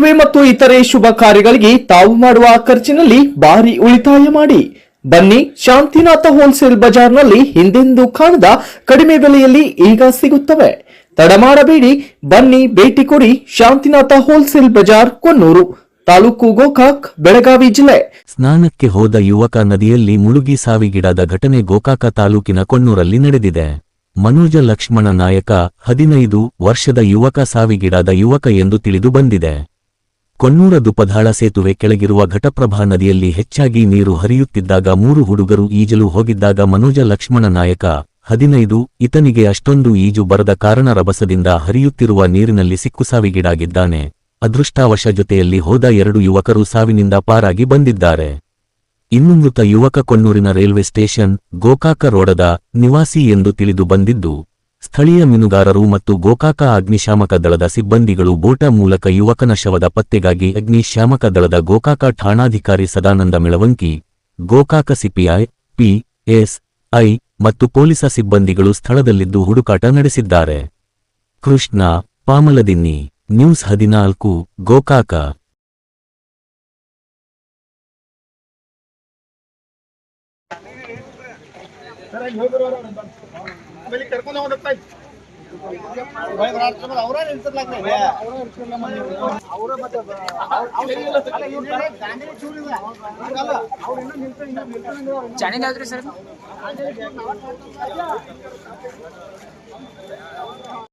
ಮದುವೆ ಮತ್ತು ಇತರೆ ಶುಭ ಕಾರ್ಯಗಳಿಗೆ ತಾವು ಮಾಡುವ ಖರ್ಚಿನಲ್ಲಿ ಭಾರಿ ಉಳಿತಾಯ ಮಾಡಿ. ಬನ್ನಿ ಶಾಂತಿನಾಥ ಹೋಲ್ಸೇಲ್ ಬಜಾರ್ನಲ್ಲಿ ಹಿಂದೆಂದೂ ಕಾಣದ ಕಡಿಮೆ ಬೆಲೆಯಲ್ಲಿ ಈಗ ಸಿಗುತ್ತವೆ. ತಡ ಮಾಡಬೇಡಿ. ಬನ್ನಿ ಭೇಟಿ ಕೊಡಿ ಶಾಂತಿನಾಥ ಹೋಲ್ಸೇಲ್ ಬಜಾರ್, ಕೊನ್ನೂರು, ತಾಲೂಕು ಗೋಕಾಕ್, ಬೆಳಗಾವಿ ಜಿಲ್ಲೆ. ಸ್ನಾನಕ್ಕೆ ಹೋದ ಯುವಕ ನದಿಯಲ್ಲಿ ಮುಳುಗಿ ಸಾವಿಗೀಡಾದ ಘಟನೆ ಗೋಕಾಕ ತಾಲೂಕಿನ ಕೊಣ್ಣೂರಲ್ಲಿ ನಡೆದಿದೆ. ಮನೋಜ ಲಕ್ಷ್ಮಣ ನಾಯಕ, ಹದಿನೈದು ವರ್ಷದ ಯುವಕ ಸಾವಿಗೀಡಾದ ಯುವಕ ಎಂದು ತಿಳಿದು ಬಂದಿದೆ. ಕೊಣ್ಣೂರ ದುಪಧಾಳ ಸೇತುವೆ ಕೆಳಗಿರುವ ಘಟಪ್ರಭಾ ನದಿಯಲ್ಲಿ ಹೆಚ್ಚಾಗಿ ನೀರು ಹರಿಯುತ್ತಿದ್ದಾಗ ಮೂರು ಹುಡುಗರು ಈಜಲು ಹೋಗಿದ್ದಾಗ ಮನೋಜ ಲಕ್ಷ್ಮಣ ನಾಯಕ, ಹದಿನೈದು, ಇತನಿಗೆ ಅಷ್ಟೊಂದು ಈಜು ಬರದ ಕಾರಣ ರಭಸದಿಂದ ಹರಿಯುತ್ತಿರುವ ನೀರಿನಲ್ಲಿ ಸಿಕ್ಕು ಸಾವಿಗೀಡಾಗಿದ್ದಾನೆ. ಅದೃಷ್ಟಾವಶ ಜೊತೆಯಲ್ಲಿ ಹೋದ ಎರಡು ಯುವಕರು ಸಾವಿನಿಂದ ಪಾರಾಗಿ ಬಂದಿದ್ದಾರೆ. ಇನ್ನು ಮೃತ ಯುವಕ ಕೊನ್ನೂರಿನ ರೈಲ್ವೆ ಸ್ಟೇಷನ್ ಗೋಕಾಕ ರೋಡದ ನಿವಾಸಿ ಎಂದು ತಿಳಿದು ಬಂದಿದ್ದು ಸ್ಥಳೀಯ ಮೀನುಗಾರರು ಮತ್ತು ಗೋಕಾಕ ಅಗ್ನಿಶಾಮಕ ದಳದ ಸಿಬ್ಬಂದಿಗಳು ಬೋಟ ಮೂಲಕ ಯುವಕನ ಶವದ ಪತ್ತೆಗಾಗಿ ಅಗ್ನಿಶಾಮಕ ದಳದ Gokak ಠಾಣಾಧಿಕಾರಿ Sadananda Melavanki, Gokak CPI P S I ಮತ್ತು ಪೊಲೀಸ ಸಿಬ್ಬಂದಿಗಳು ಸ್ಥಳದಲ್ಲಿದ್ದು ಹುಡುಕಾಟ ನಡೆಸಿದ್ದಾರೆ. ಕೃಷ್ಣ, ಪಾಮಲದಿನ್ನಿ, ನ್ಯೂಸ್ ಹದಿನಾಲ್ಕು, ಗೋಕಾಕ. ಆಮೇಲೆ ಕರ್ಕೊಂಡು ಅವರೇ ನಿಲ್ಸರ್ಲಾಗ್ತದೆ ಅವರ ಮತ್ತೆ ಚಾನೆಲ್ ಯಾವ್ದ್ರಿ ಸರ್?